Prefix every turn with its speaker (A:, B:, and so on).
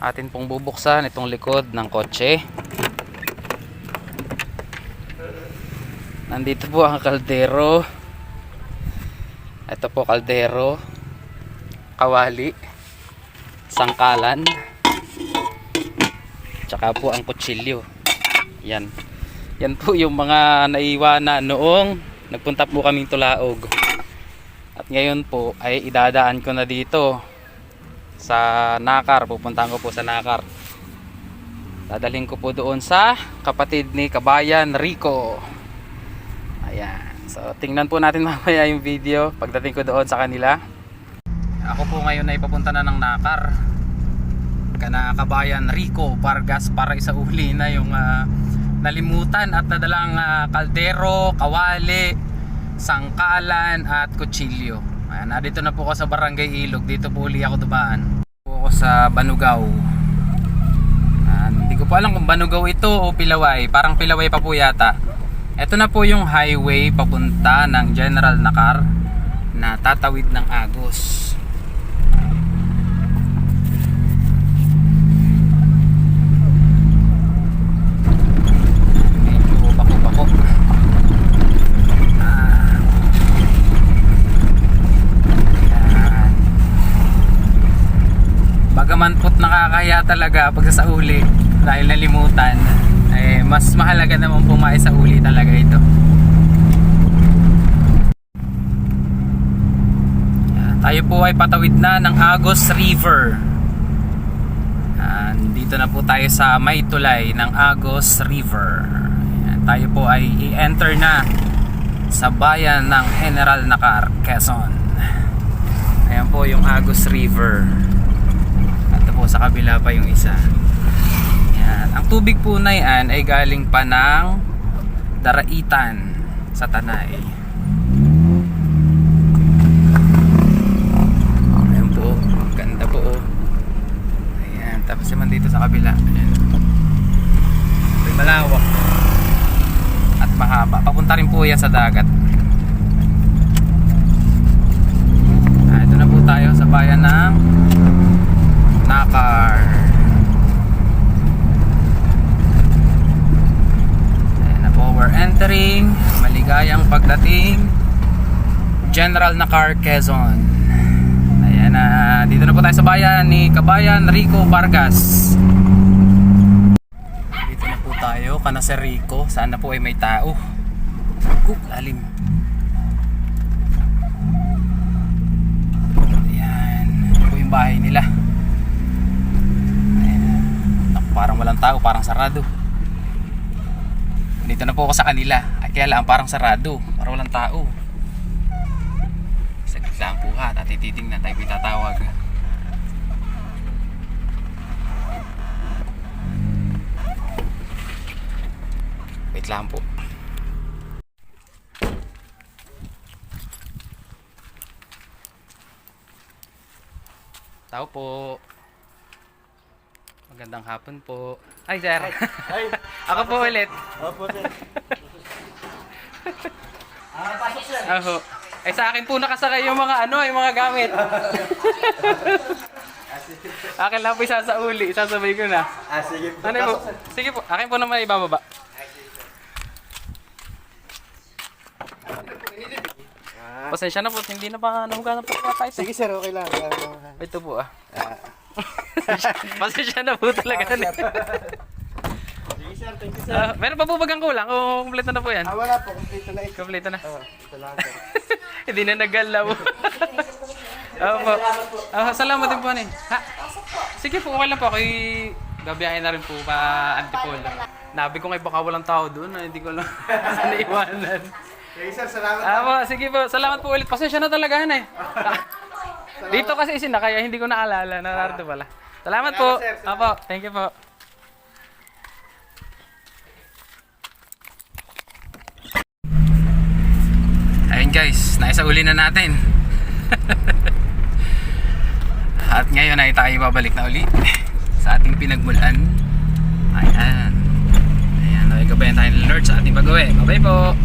A: Atin pong bubuksan itong likod ng kotse. Nandito po ang kaldero. Ito po kaldero. Kawali. Sangkalan. Tsaka po ang kutsilyo. Yan. Yan po yung mga naiwanan noong nagpunta po kaming Tulaog. At ngayon po ay idadaan ko na dito sa Nakar. Pupuntahan ko po sa Nakar. Dadalhin ko po doon sa kapatid ni Kabayan Rico. Ayan. So tingnan po natin mamaya yung video pagdating ko doon sa kanila. Ako po ngayon ay papunta na ng Nakar. Kana Kabayan Rico Vargas para isauli na yung ah, nalimutan at nadalang ah, kaldero, kawali, sangkalan at kutsilyo. Ayan, nandito na po ako sa Barangay Ilog. Dito po uli ako dumaan. Po ako sa Banugaw. Ayan, hindi ko po alam kung Banugaw ito o Pilaway. Parang Pilaway pa po yata. Ito na po yung highway papunta ng General Nakar na tatawid ng Agos. Nakakaya talaga pag sa uli dahil nalimutan, eh, mas mahalaga naman pumae sa uli talaga ito. Ayan, tayo po ay patawid na ng Agos River. Ayan, dito na po tayo sa may tulay ng Agos River. Ayan, tayo po ay i-enter na sa bayan ng General Nakar, Quezon. Ayan po yung Agos River. Sa kabila pa yung isa. Ayan. Ang tubig po na yan ay galing pa ng Daraitan sa Tanay. Ayan po. Ganda po. oh. Ayan. Tapos naman dito sa kabila. Ayan. May malawak. At mahaba. Papunta rin po yan sa dagat. Ah, ito na po tayo sa bayan ng Nakar. Ayan na po, we're entering. Maligayang pagdating. General Nakar, Quezon. Ayan na, dito na po tayo sa bayan ni Kabayan Rico Vargas. Dito na po tayo, kana sa Rico. Sana po ay may tao. Cook, lalim. Bahay nila. Ayan. Naku, Parang walang tao, parang sarado. Dito na po ako sa kanila. Ay, kaya lang, parang sarado. Parang walang tao. Saglit lang po ha. Tatititing na tayo itatawag. Wait lang po. Tao po. Magandang hapon po. Ay, sir.
B: Ay,
A: Ako po ulit.
B: opo sir. Ah, pasok sir.
A: Aho. Ay sa akin po nakasakay yung mga ano, yung mga gamit. akin lang po isa sa uli, isasabay ko na.
B: Ah, sige po.
A: Ano po? Sige po, akin po naman ibababa.
B: Ah,
A: Pasensya na po, hindi na pa nahugasan po kaya tayo.
B: sige sir, okay lang. Ah,
A: Ito po ah.
B: ah.
A: Pasensya na po talaga.
B: sige sir, thank you sir.
A: Ah, meron pa po bagang kulang o kumpleto na po yan?
B: Ah, wala po, complete na ito.
A: Kumpleto na.
B: Ah, ito lang sir.
A: Hindi na nagalaw. Opo. Ah, salamat din po ni. Ha? Sige po, okay lang po. Ako'y gabiyahin na rin po pa Antipolo. Nabi ko ngay baka walang tao doon. na Hindi ko lang saan iwanan.
B: Sige sir, salamat.
A: Ah, po, sige po. Salamat po ulit. Pasensya na talaga yan eh. Dito kasi isin na kaya hindi ko naalala. Nararito pala. Salamat po.
B: Salamat, sir. Salamat.
A: Apo, thank you po. Ayun guys, naisauli na natin. At ngayon ay tayo babalik na uli sa ating pinagmulan. Ayan. Ayan, nakagabayan tayo ng Lord sa ating pag-uwi. Bye-bye po.